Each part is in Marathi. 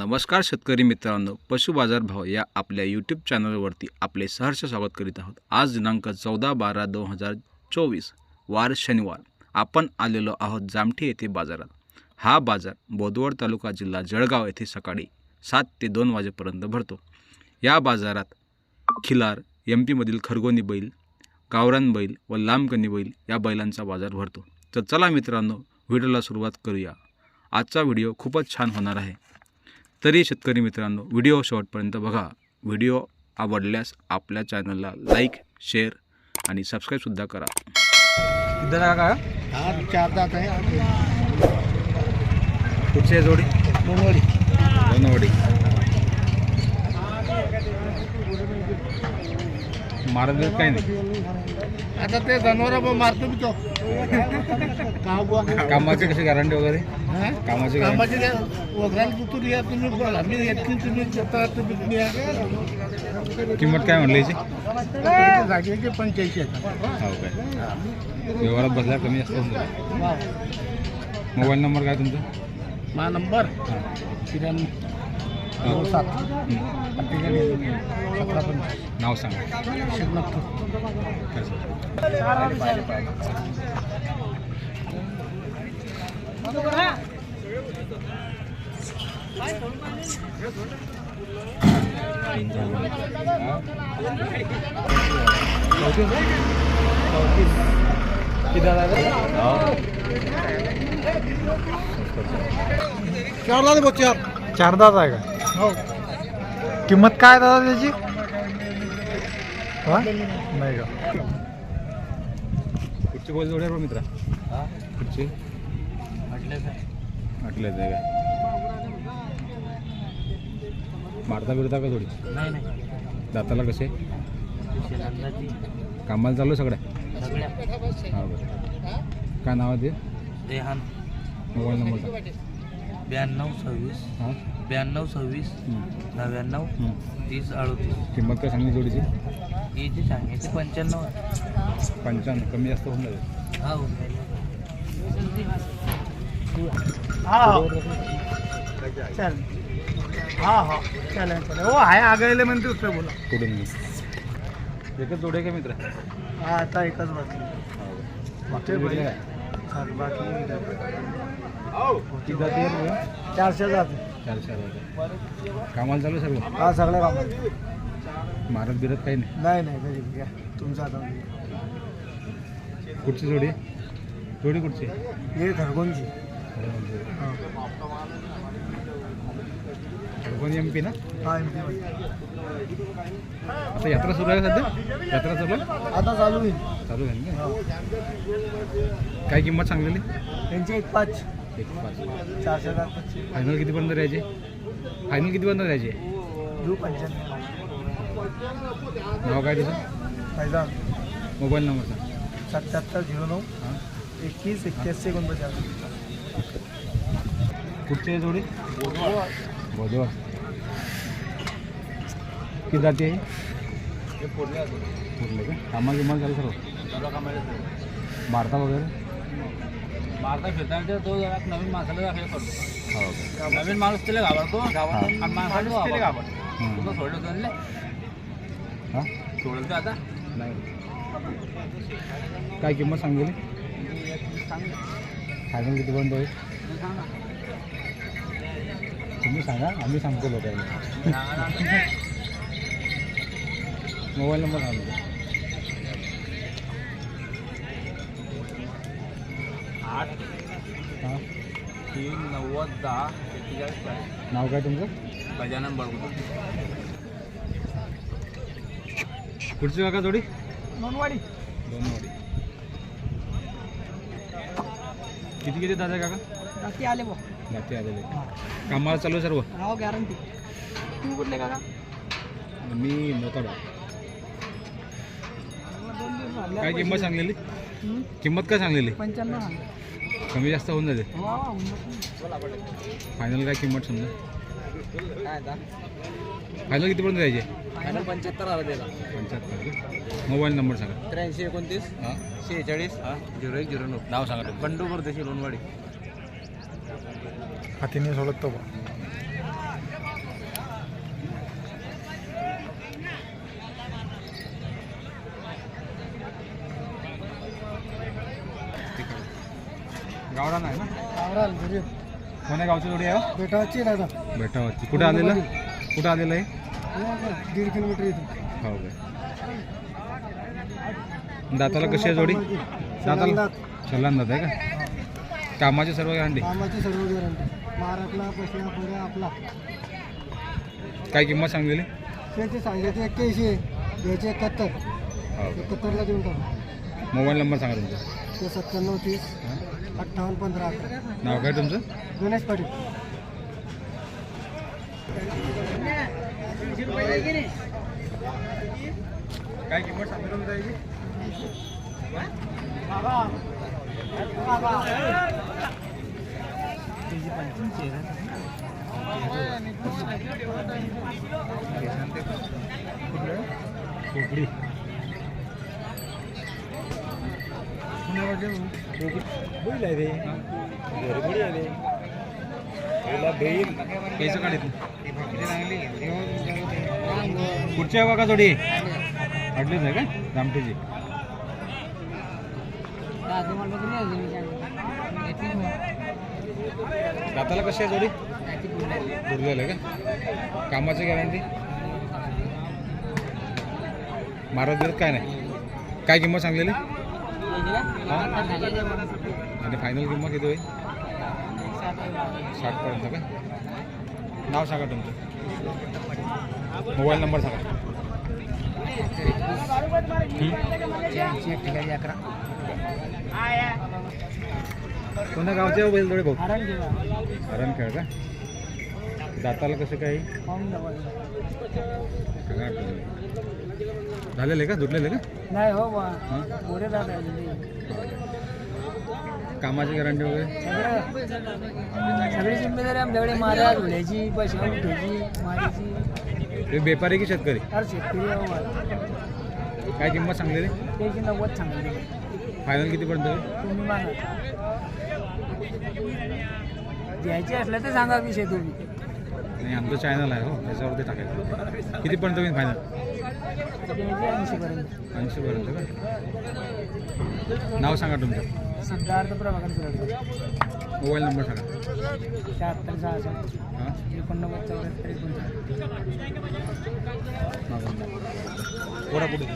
नमस्कार शेतकरी मित्रांनो पशु बाजार भाव या आपल्या यूट्यूब चॅनलवरती आपले सहर्ष स्वागत करीत आहोत. आज दिनांक चौदा बारा दोन हजार चोवीस वार शनिवार. आपण आलेलो आहोत जामठी येथे बाजारात. हा बाजार बोदवड तालुका जिल्हा जळगाव येथे सकाळी सात ते दोन वाजेपर्यंत भरतो. या बाजारात खिलार एम पीमधील खरगोनी बैल गावरान बैल व लांबकणी बैल या बैलांचा बाजार भरतो. तर चला मित्रांनो व्हिडिओला सुरुवात करूया. आजचा व्हिडिओ खूपच छान होणार आहे. तरी शेतकरी मित्रांनो व्हिडिओ शेवटपर्यंत बघा. व्हिडिओ आवडल्यास आपल्या चॅनलला लाईक शेअर आणि सबस्क्राईबसुद्धा करा. किती का का? हा चार दात आहे. कुठची जोडी? दोनवडी दोनवडी मारत काही नाही. आता ते जनावर मारतो मी तो. का बुवा कामाची कशी गॅरंटी वगैरे? हा? कामाची? कामाची काय? वगैरे या तुम्ही बोला. मी येतली तुम्ही स्वतः तुम्ही या. किंमत काय म्हणली याची? तुमच्या जागेचे पंच्याऐंशी आहेत हो काय? व्यवहारात बसल्या कमी जास्त होऊन जाईल. मोबाईल नंबर काय तुमचा? माझा नंबर? हां. त्र्याण्णव नऊ सात. सतरा पंचवीस नाव सांगा. शिवनाथ चार दात चार चार आहे का? हो. किंमत काय दादा त्याची? हा? नाही का? कुठची बोल जोड्या मित्रा. कुठची म्हटलं आहे. काय? मारता बिरता का थोडी नाही नाही. दाताला कसे? कामाला चालू सगळ्या? सगळ्या. हा बरं. काय नाव आहे ते? देहान. मोबाईल नंबर ब्याण्णव सव्वीस. हां? ब्याण्णव सव्वीस हं. नव्याण्णव हं. तीस अडतीस. किंमत काय सांगली जोडीची? ही जी सांगितली पंच्याण्णव पंचावन्न कमी जास्त होऊन जाईल. हा चल. हा हा. चालेल चालेल हो आहे आगायला म्हणते दुसरं बोला. कुठून? एकच जोडे का मित्र? हा आता एकच बाकी मागचे चाल बाकी जाती? चारशे जाते. चार चार जाती. कामाला चालू आहे सर्व हा सगळ्या कामात मारत बिरत काही नाही. नाही नाही घरी घ्या. तुमचा आता. कुठची जोडी? जोडी कुठची? हे घरगोनची कोणी एम पी ना? हा एम पी आता यात्रा सुरू आहे सध्या? यात्रा चालू आहे? आता चालू होईल. चालू आहे ना? काय किंमत सांगलेली? त्यांचे एक पाच. एक पाच. चारशे जात फायनल कितीपर्यंत द्यायचे फायनल कितीपर्यंत घेऊ पंच्याण्णव नाव काय तुझं? फायदा मोबाईल नंबर सांग. सत्याहत्तर झिरो नऊ. हां. एकवीस एक्क्याऐंशी एकोणपचास कुठची आहे जोडी बोधवा किती जाती. हे कुठले का? कामा गिमा चालू सर्व? मारता वगैरे? मारता फिरता तो जरा नवीन माणसाला दाखल करतो हो का? नवीन माणूस तिला घाबरतो. हा. आणि माणसाला तिला घाबरतो. तुला सोडलं होतं ना सोडलं तर आता? नाही. काय किंमत सांगली? फायनल कितीपर्यंत होईल? तुम्ही सांगा आम्ही सांगतो लोकांना. मोबाईल नंबर सांगतो आठ हां. तीन नव्वद दहा एक्केचाळीस चाळीस. नाव काय तुमचं? गजानन बळगुट पुढची काका जोडी? नोंदवाडी. दोन वाडी किती किती दादा काका? नक्की आले बघ. जाते आलेले. कामाला चालू आहे सर्व? नाव गॅरंटी. तू कुठले काका? मी मोताडा. काय किंमत सांगलेली? किंमत काय सांगलेली? पंच्याण्णव कमी जास्त होऊन जाते. वा फायनल काय किंमत समजा? फायनल कितीपर्यंत द्यायचे फायनल पंच्याहत्तर आला त्याला पंच्याहत्तर मोबाईल नंबर सांगा. त्र्याऐंशी एकोणतीस हां. शेहेचाळीस झिरो एक झिरो नऊ. नाव सांगा. बंडू परदेशी लोणवाडी. हातीने सोडत तो गावरान आहे ना? आवराल कोण्या गावची जोडी आहे हो? बेटाची दादा. बेटावरची. कुठं आलेलं? कुठं आलेलं आहे? दीड किलोमीटर इथून. हो काय दाताला कशी आहे जोडी? दाताला? दात आहे का? कामाची सर्व गॅरंटी कामाची सर्व गॅरंटी. महाराष्ट्रला बसला पुढे आपला. काय किंमत सांगलेली? त्याचे सांगायचे एक्क्याऐंशी आहे. द्यायचे एकाहत्तर. हो का? एकाहत्तरला देऊन टाकू. मोबाईल नंबर सांगा तुमचा. ते सत्त्याण्णव तीस. हां? अठ्ठावन्न पंधरा अकरा. नाव काय तुमचं? गणेश पाटील. काय किंमत तुमचा याची कोकडी बैल आहे रे आहे रे बैल पैसे काढत पुढच्या बघा थोडी अडलीच आहे का? दामटेची दाताला कशी आहे जोडी? पुरलेलं आहे का? कामाची गॅरंटी महाराज काय नाही. काय किंमत सांगलेली? आणि फायनल किंमत किती होईल? साठपर्यंत का? नाव सांगा तुमचं. मोबाईल नंबर सांगा? अकरा कोणत्या गावचे बैल थोडे भाऊ हरण खेळ का? दाताला कसं काही झालेलं का? धुतलेलं आहे का? नाही हो बा पुढे कामाची गॅरंटी वगैरे? सगळी जिम्मेदारी आमच्याकडे माझ्या धुण्याची हे व्यापारी की शेतकरी? हर शेतकरी आहे हो. काय किंमत सांगलेली? त्याची नव्वद सांगली फायनल कितीपर्यंत होईल? तुम्ही मागा. द्यायची असलं तर सांगा विषय तुम्ही नाही आमचं चॅनल आहे हो त्याच्यावरती टाकायचं. कितीपर्यंत होईल फायनल द्यायची ऐंशीपर्यंत ऐंशीपर्यंत का नाव सांगा तुमचं सिद्धार्थ प्रभाकर सुरडकर मोबाईल नंबर सांगा शहात्तर सहासष्ट हां एकोणनव्वद चौऱ्याहत्तर एकोणसाठ पुढे पुढे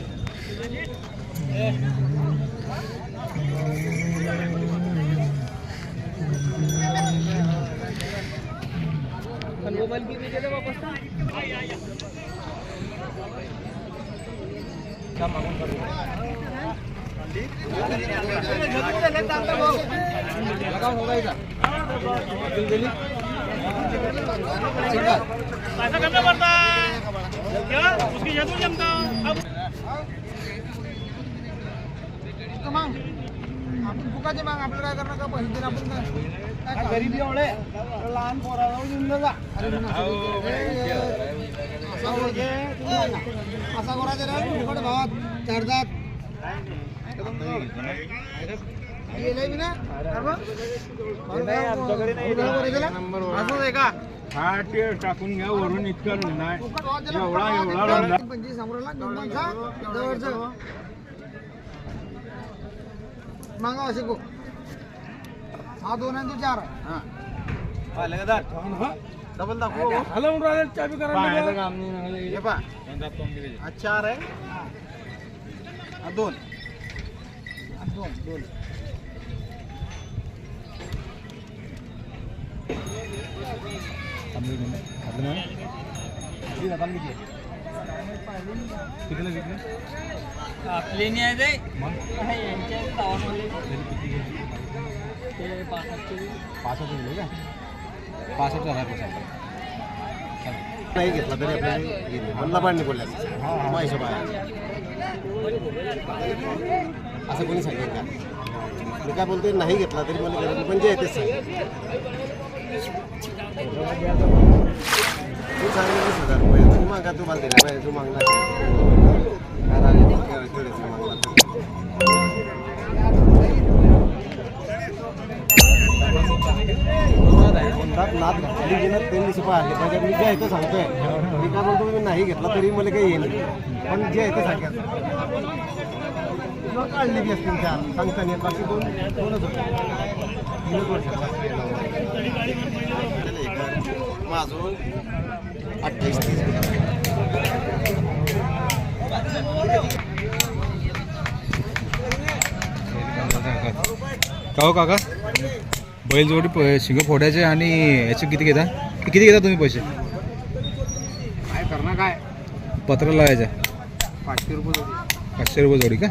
मोबाईल किती गेले वापस आपण फुकाचे माग आपलं काय करणार? का पैसे देणं आपण काय गरीबी एवढे लहान पोरावर देऊन जा असा करायचा रे फुकट भावात हा टाकून घ्या वरून इतकं नाही एवढा एवढा पंचवीस समोरला जवळचं मागा असे हा दोन आणि तू चार हा डबल दाखव हलवून राहिले चाबी करा हे पा हा चार आहे हा दोन हा दोन दोन आपले नाही आहे ते गावामध्ये तरी किती घ्यायची? ते पासष्टचे पासष्ट पासष्ट हजार सांगा. नाही घेतला तरी आपल्याला म्हणला पाणी बोलल्याचं मग हिशोब आहे. असं कोणी सांगेल का? मी काय बोलतोय नाही घेतला तरी मला गरज पण जे आहे तेच सांगेल. तू सांगितलं वीस हजार रुपये. तू मागा तू मला दिला. पाहिजे तू मागला म्हणतात नाद घातली गेलं ते दिवशी पाहिले पाहिजे मी जे आहे ते सांगतोय. मी काय बोलतो मी नाही घेतला तरी मला काही येईल पण जे आहे ते सांगायचं तुला काढले बी असतील चार. सांगता नाही येत. बाकी दोन दोनच होते. तीनच माझून अठ्ठावीस तीस का हो काका? बैल जोडी प- शिंग फोडायचे आणि याचे किती घेता? किती घेता तुम्ही पैसे? काय करणार काय? पत्र लावायचे. पाचशे रुपये पाचशे रुपये जोडी का?